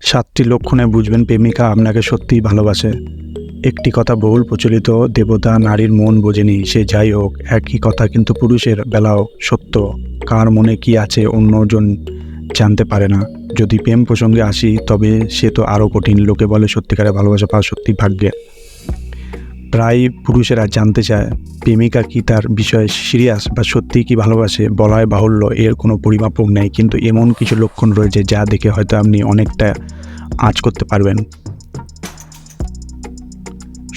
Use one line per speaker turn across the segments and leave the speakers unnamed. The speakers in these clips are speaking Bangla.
সাতটি লক্ষণে বুঝবেন প্রেমিকা আপনাকে সত্যিই ভালোবাসে। একটি কথা বহুল প্রচলিত, দেবতা নারীর মন বোঝেনি, সে যাই হোক, একই কথা কিন্তু পুরুষের বেলাও সত্য। কার মনে কি আছে অন্যজন জানতে পারে না। যদি প্রেম প্রসঙ্গে আসি, তবে সে তো আরও কঠিন। লোকে বলে সত্যিকারে ভালোবাসা পাওয়া সত্যি ভাগ্যের। প্রায় পুরুষেরা জানতে চায়, প্রেমিকা কি তার বিষয়ে সিরিয়াস বা সত্যিই কি ভালোবাসে, বলায় বাহুল্য, এর কোনো পরিমাপক নেই, কিন্তু এমন কিছু লক্ষণ রয়েছে যা দেখে হয়তো আপনি অনেকটা আঁচ করতে পারবেন।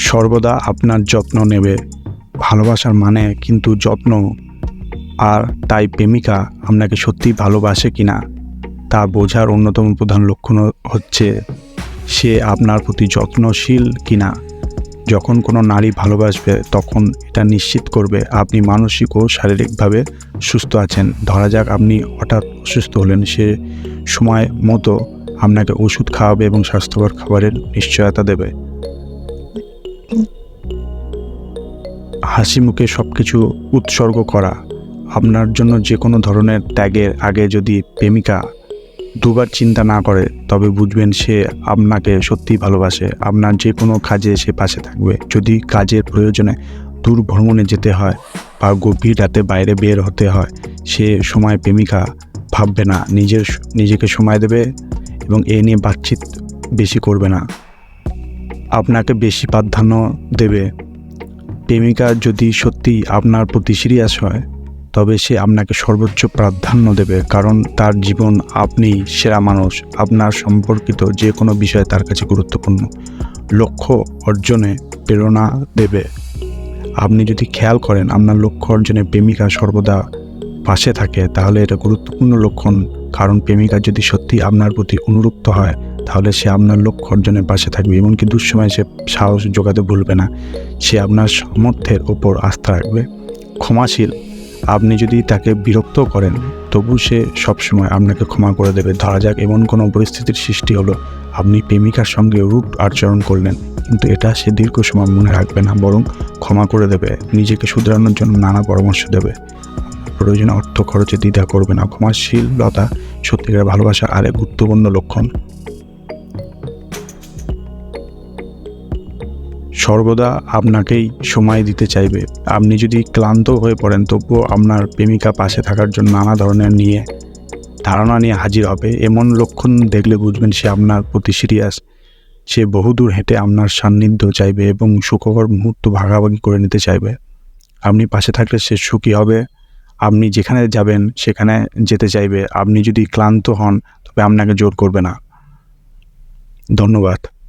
সর্বদা আপনার যত্ন নেবে, ভালোবাসার মানে কিন্তু যত্ন, আর তাই প্রেমিকা আপনাকে সত্যিই ভালোবাসে কি না তা বোঝার অন্যতম প্রধান লক্ষণ হচ্ছে সে আপনার প্রতি যত্নশীল কিনা। যখন কোনো নারী ভালোবাসবে, তখন এটা নিশ্চিত করবে আপনি মানসিক ও শারীরিকভাবে সুস্থ আছেন। ধরা যাক আপনি হঠাৎ অসুস্থ হলেন, সে সময় মতো আপনাকে ওষুধ খাওয়াবে এবং স্বাস্থ্যকর খাবারের নিশ্চয়তা দেবে। হাসি মুখে সব কিছু উৎসর্গ করা। আপনার জন্য যে কোনো ধরনের ত্যাগের আগে যদি প্রেমিকা দুবার চিন্তা না করে, তবে বুঝবেন সে আপনাকে সত্যিই ভালোবাসে। আপনার যে কোনো কাজে সে পাশে থাকবে। যদি কাজের প্রয়োজনে দূর ভ্রমণে যেতে হয় বা গভীর রাতে বাইরে বের হতে হয়, সে সময় প্রেমিকা ভাববে না। নিজের নিজেকে সময় দেবে এবং এ নিয়ে বাতচিত বেশি করবে না। আপনাকে বেশি প্রাধান্য দেবে। প্রেমিকা যদি সত্যি আপনার প্রতি সিরিয়াস হয় তবে সে আপনাকে সর্বোচ্চ প্রাধান্য দেবে, কারণ তার জীবন আপনি সেরা মানুষ। আপনার সম্পর্কিত যে কোনো বিষয় তার কাছে গুরুত্বপূর্ণ। লক্ষ্য অর্জনে প্রেরণা দেবে। আপনি যদি খেয়াল করেন, আপনার লক্ষ্য অর্জনে প্রেমিকা সর্বদা পাশে থাকে, তাহলে এটা গুরুত্বপূর্ণ লক্ষণ। কারণ প্রেমিকা যদি সত্যি আপনার প্রতি অনুরক্ত হয়, তাহলে সে আপনার লক্ষ্য অর্জনের পাশে থাকবে। এমনকি দুঃসময় সে সাহস যোগাতে ভুলবে না। সে আপনার সামর্থ্যের ওপর আস্থা রাখবে। ক্ষমাশীল আপনি যদি তাকে বিরক্ত করেন, তবু সে সবসময় আপনাকে ক্ষমা করে দেবে। ধরা যাক এমন কোনো পরিস্থিতির সৃষ্টি হলো। আপনি প্রেমিকার সঙ্গে রূপ আচরণ করলেন, কিন্তু এটা সে দীর্ঘ সময় মনে রাখবে না, বরং ক্ষমা করে দেবে। নিজেকে শুধরানোর জন্য নানা পরামর্শ দেবে। প্রয়োজনে অর্থ খরচে দ্বিধা করবে না। ক্ষমাশীলতা সত্যিকার ভালোবাসা আর এক গুরুত্বপূর্ণ লক্ষণ। সর্বদা আপনাকেই সময় দিতে চাইবে। আপনি যদি ক্লান্ত হয়ে পড়েন, তবুও আপনার প্রেমিকা পাশে থাকার জন্য নানা ধরনের নিয়ে, ধারণা নিয়ে হাজির হবে। এমন লক্ষণ দেখলে বুঝবেন সে আপনার প্রতি সিরিয়াস। সে বহুদূর হেঁটে আপনার সান্নিধ্য চাইবে এবং সুখকর মুহূর্ত ভাগাভাগি করে নিতে চাইবে। আপনি পাশে থাকলে সে সুখী হবে। আপনি যেখানে যাবেন, সেখানে যেতে চাইবে। আপনি যদি ক্লান্ত হন, তবে আপনাকে জোর করবে না। ধন্যবাদ।